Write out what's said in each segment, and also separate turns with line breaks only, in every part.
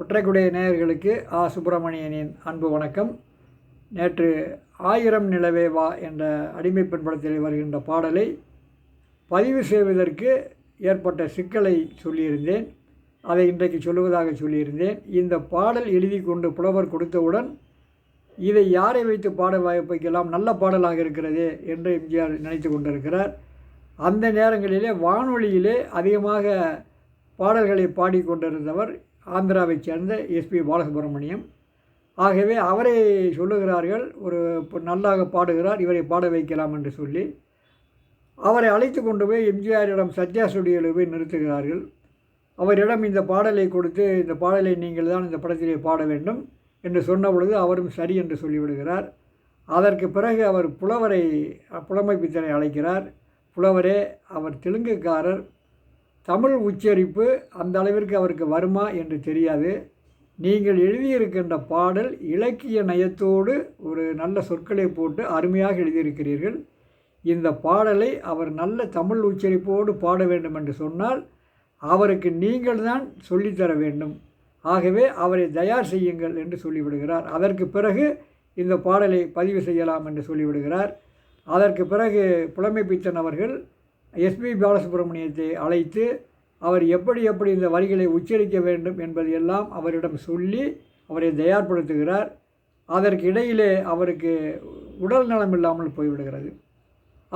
ஒற்றைக்குடைய நேயர்களுக்கு ஆ. சுப்பிரமணியனின் அன்பு வணக்கம். நேற்று ஆயிரம் நிலவே வா என்ற அடிமை பண்படத்தில் வருகின்ற பாடலை பதிவு செய்வதற்கு ஏற்பட்ட சிக்கலை சொல்லியிருந்தேன். அதை இன்றைக்கு சொல்லுவதாக சொல்லியிருந்தேன். இந்த பாடல் எழுதி கொண்டு புலவர் கொடுத்தவுடன் இதை யாரை வைத்து பாட வைக்கலாம் நல்ல பாடலாக இருக்கிறதே என்று எம்ஜிஆர் நினைத்து கொண்டிருக்கிறார். அந்த நேரங்களிலே வானொலியிலே அதிகமாக பாடல்களை பாடிக்கொண்டிருந்தவர் ஆந்திராவைச் சேர்ந்த எஸ்பி பாலசுப்ரமணியம். ஆகவே அவரை சொல்லுகிறார்கள் ஒரு நல்லாக பாடுகிறார் இவரை பாட வைக்கலாம் என்று சொல்லி. அவரை அழைத்து கொண்டு போய் எம்ஜிஆரிடம் சத்யா ஸ்டுடியோவில் போய் நிறுத்துகிறார்கள். அவரிடம் இந்த பாடலை கொடுத்து இந்த பாடலை நீங்கள் தான் இந்த படத்திலே பாட வேண்டும் என்று சொன்ன பொழுது அவரும் சரி என்று சொல்லிவிடுகிறார். அதற்கு பிறகு அவர் புலவரை புலமை பித்தனை அழைக்கிறார். புலவரே அவர் தெலுங்குக்காரர். தமிழ் உச்சரிப்பு அந்த அளவிற்கு அவருக்கு வருமா என்று தெரியாது. நீங்கள் எழுதியிருக்கின்ற பாடல் இலக்கிய நயத்தோடு ஒரு நல்ல சொற்களை போட்டு அருமையாக எழுதியிருக்கிறீர்கள். இந்த பாடலை அவர் நல்ல தமிழ் உச்சரிப்போடு பாட வேண்டும் என்று சொன்னால் அவருக்கு நீங்கள் தான் சொல்லித்தர வேண்டும். ஆகவே அவரை தயார் செய்யுங்கள் என்று சொல்லிவிடுகிறார். அதற்கு பிறகு இந்த பாடலை பதிவு செய்யலாம் என்று சொல்லிவிடுகிறார். அதற்கு பிறகு புலமை பித்தன் அவர்கள் எஸ்பி பாலசுப்ரமணியத்தை அழைத்து அவர் எப்படி எப்படி இந்த வரிகளை உச்சரிக்க வேண்டும் என்பதையெல்லாம் அவரிடம் சொல்லி அவரை தயார்படுத்துகிறார். அதற்கு இடையிலே அவருக்கு உடல் நலம் இல்லாமல் போய்விடுகிறது.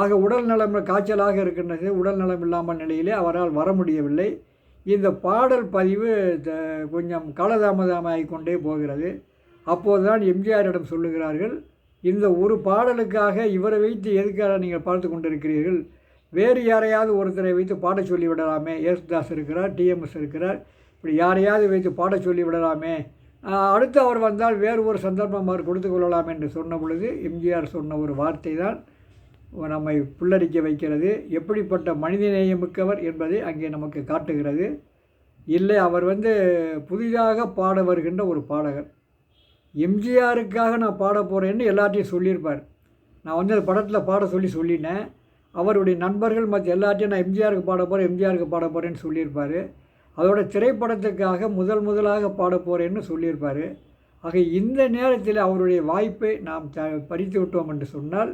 ஆக உடல் நலம் காய்ச்சலாக இருக்கின்றது. உடல் நலம் இல்லாமல் நிலையிலே அவரால் வர முடியவில்லை. இந்த பாடல் பதிவு கொஞ்சம் காலதாமதமாகிக் கொண்டே போகிறது. அப்போதுதான் எம்ஜிஆரிடம் சொல்லுகிறார்கள் இந்த ஒரு பாடலுக்காக இவரை வைத்து எதுக்காக நீங்கள் பார்த்து கொண்டிருக்கிறீர்கள்? வேறு யாரையாவது ஒருத்தரை வைத்து பாட சொல்லி விடலாமே யேசுதாஸ் இருக்கிறார் டிஎம்எஸ் இருக்கிறார். இப்படி யாரையாவது வைத்து பாட சொல்லி விடலாமே அடுத்து அவர் வந்தால் வேறு ஒரு சந்தர்ப்பம் அவர் கொடுத்து கொள்ளலாம் என்று சொன்ன பொழுது எம்ஜிஆர் சொன்ன ஒரு வார்த்தை தான் நம்மை புல்லரிக்க வைக்கிறது. எப்படிப்பட்ட மனிதநேயமிக்கவர் என்பதை அங்கே நமக்கு காட்டுகிறது. இல்லை அவர் வந்து புதிதாக பாட வருகின்ற ஒரு பாடகர். எம்ஜிஆருக்காக நான் பாட போகிறேன்னு எல்லாத்தையும் சொல்லியிருப்பார். நான் வந்து அந்த படத்தில் பாட சொல்லி சொல்லினேன். அவருடைய நண்பர்கள் மற்ற எல்லாத்தையும் நான் எம்ஜிஆருக்கு பாட போகிறேன் எம்ஜிஆருக்கு பாட போகிறேன்னு சொல்லியிருப்பார். அதோட திரைப்படத்துக்காக முதல் முதலாக பாட போகிறேன்னு சொல்லியிருப்பார். ஆக இந்த நேரத்தில் அவருடைய வாய்ப்பை நாம் த பறித்து விட்டோம் என்று சொன்னால்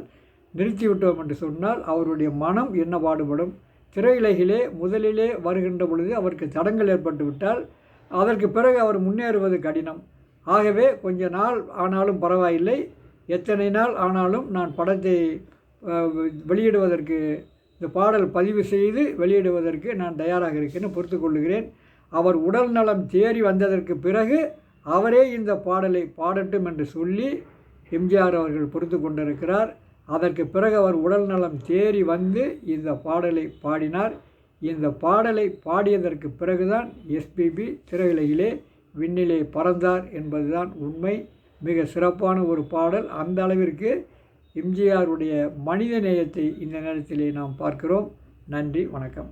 நிறுத்தி விட்டோம் என்று சொன்னால் அவருடைய மனம் என்ன பாடுபடும்? திரையுலகிலே முதலிலே வருகின்ற பொழுது அவருக்கு தடங்கள் ஏற்பட்டு விட்டால் அதற்கு பிறகு அவர் முன்னேறுவது கடினம். ஆகவே கொஞ்ச நாள் ஆனாலும் பரவாயில்லை. எத்தனை நாள் ஆனாலும் நான் படத்தை வெளியிடுவதற்கு இந்த பாடல் பதிவு செய்து வெளியிடுவதற்கு நான் தயாராக இருக்கேன்னு பொறுத்து கொள்ளுகிறேன். அவர் உடல் நலம் தேறி வந்ததற்கு பிறகு அவரே இந்த பாடலை பாடட்டும் என்று சொல்லி எம்ஜிஆர் அவர்கள் பொறுத்து கொண்டிருக்கிறார். அதற்கு பிறகு அவர் உடல் நலம் தேறி வந்து இந்த பாடலை பாடினார். இந்த பாடலை பாடியதற்கு பிறகுதான் எஸ்பிபி திரையுலகிலே விண்ணிலே பறந்தார் என்பதுதான் உண்மை. மிக சிறப்பான ஒரு பாடல். அந்த அளவிற்கு எம்ஜிஆருடைய மனித நேயத்தை இந்த நேரத்திலே நாம் பார்க்கிறோம். நன்றி வணக்கம்.